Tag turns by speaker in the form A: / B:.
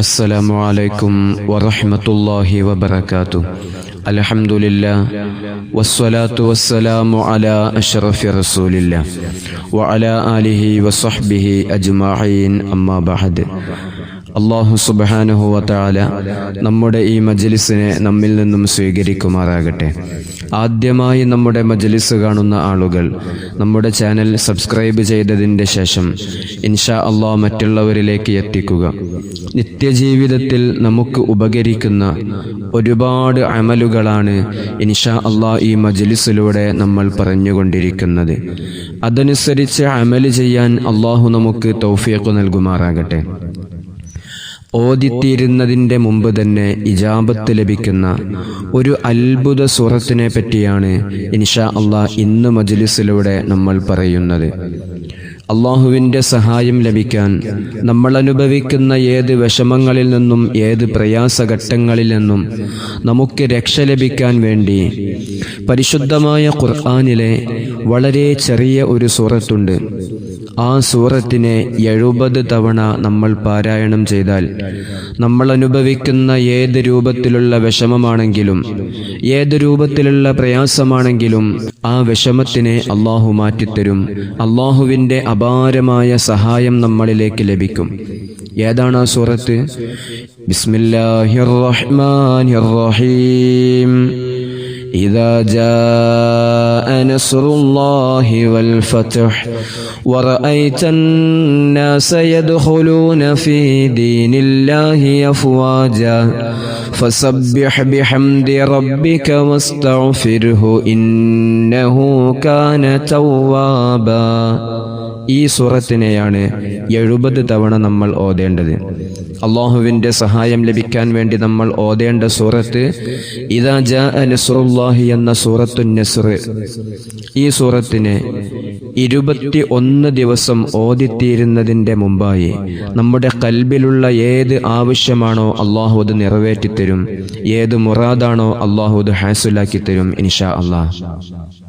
A: السلام عليكم ورحمة الله وبركاته الحمد لله والصلاة والسلام على أشرف رسول الله وعلى آله وصحبه أجمعين أما بعد അള്ളാഹു സുബാനുഹുവ താല നമ്മുടെ ഈ മജലിസിനെ നമ്മിൽ നിന്നും സ്വീകരിക്കുമാറാകട്ടെ. ആദ്യമായി നമ്മുടെ മജലിസ് കാണുന്ന ആളുകൾ നമ്മുടെ ചാനൽ സബ്സ്ക്രൈബ് ചെയ്തതിന്റെ ശേഷം ഇൻഷാ അള്ളാഹ് മറ്റുള്ളവരിലേക്ക് എത്തിക്കുക. നിത്യജീവിതത്തിൽ നമുക്ക് ഉപകരിക്കുന്ന ഒരുപാട് അമലുകളാണ് ഇൻഷാ അള്ളാഹ് ഈ മജലിസിലൂടെ നമ്മൾ പറഞ്ഞുകൊണ്ടിരിക്കുന്നത്. അതനുസരിച്ച് അമൽ ചെയ്യാൻ അള്ളാഹു നമുക്ക് തൗഫീഖ് നൽകുമാറാകട്ടെ. ഓതിത്തീരുന്നതിന്റെ മുമ്പ് തന്നെ ഇജാബത്ത് ലഭിക്കുന്ന ഒരു അത്ഭുത സൂറത്തിനെ പറ്റിയാണ് ഇൻഷാ അള്ളാഹ് ഇന്ന് മജ്ലിസിലൂടെ നമ്മൾ പറയുന്നത്. അള്ളാഹുവിന്റെ സഹായം ലഭിക്കാൻ നമ്മൾ അനുഭവിക്കുന്ന ഏത് വിഷമങ്ങളിൽ നിന്നും ഏത് പ്രയാസഘട്ടങ്ങളിൽ നിന്നും നമുക്ക് രക്ഷ ലഭിക്കാൻ വേണ്ടി പരിശുദ്ധമായ ഖുർആാനിലെ വളരെ ചെറിയ ഒരു സൂറത്തുണ്ട്. ആ സൂറത്തിനെ എഴുപത് തവണ നമ്മൾ പാരായണം ചെയ്താൽ നമ്മൾ അനുഭവിക്കുന്ന ഏത് രൂപത്തിലുള്ള വിഷമമാണെങ്കിലും ഏത് രൂപത്തിലുള്ള പ്രയാസമാണെങ്കിലും ആ വിഷമത്തിനെ അള്ളാഹു മാറ്റിത്തരും. അള്ളാഹുവിന്റെ അപാരമായ സഹായം നമ്മളിലേക്ക് ലഭിക്കും. ഏതാണ് ആ സൂറത്ത്? ബിസ്മില്ലാഹിർ റഹ്മാനിർ റഹീം. إذا جاء نصر الله والفتح ورأيت الناس يدخلون في دين الله أفواجا فسبح بحمد ربك واستغفره إنه كان توابا ഈ സൂറത്തിനെയാണ് എഴുപത് തവണ നമ്മൾ ഓതേണ്ടത് അള്ളാഹുവിന്റെ സഹായം ലഭിക്കാൻ വേണ്ടി നമ്മൾ ഓതേണ്ട സൂറത്ത് ഇതാ ജാ എന്ന സൂറത്തു നസുർ. ഈ സൂറത്തിന് ഇരുപത്തി ഒന്ന് ദിവസം ഓതിത്തീരുന്നതിന്റെ മുമ്പായി നമ്മുടെ കൽബിലുള്ള ഏത് ആവശ്യമാണോ അള്ളാഹു അത് നിറവേറ്റിത്തരും ഏത് മുറാദാണോ അള്ളാഹു അത് ഹാസുലാക്കി തരും ഇൻഷാ അള്ളാഹ്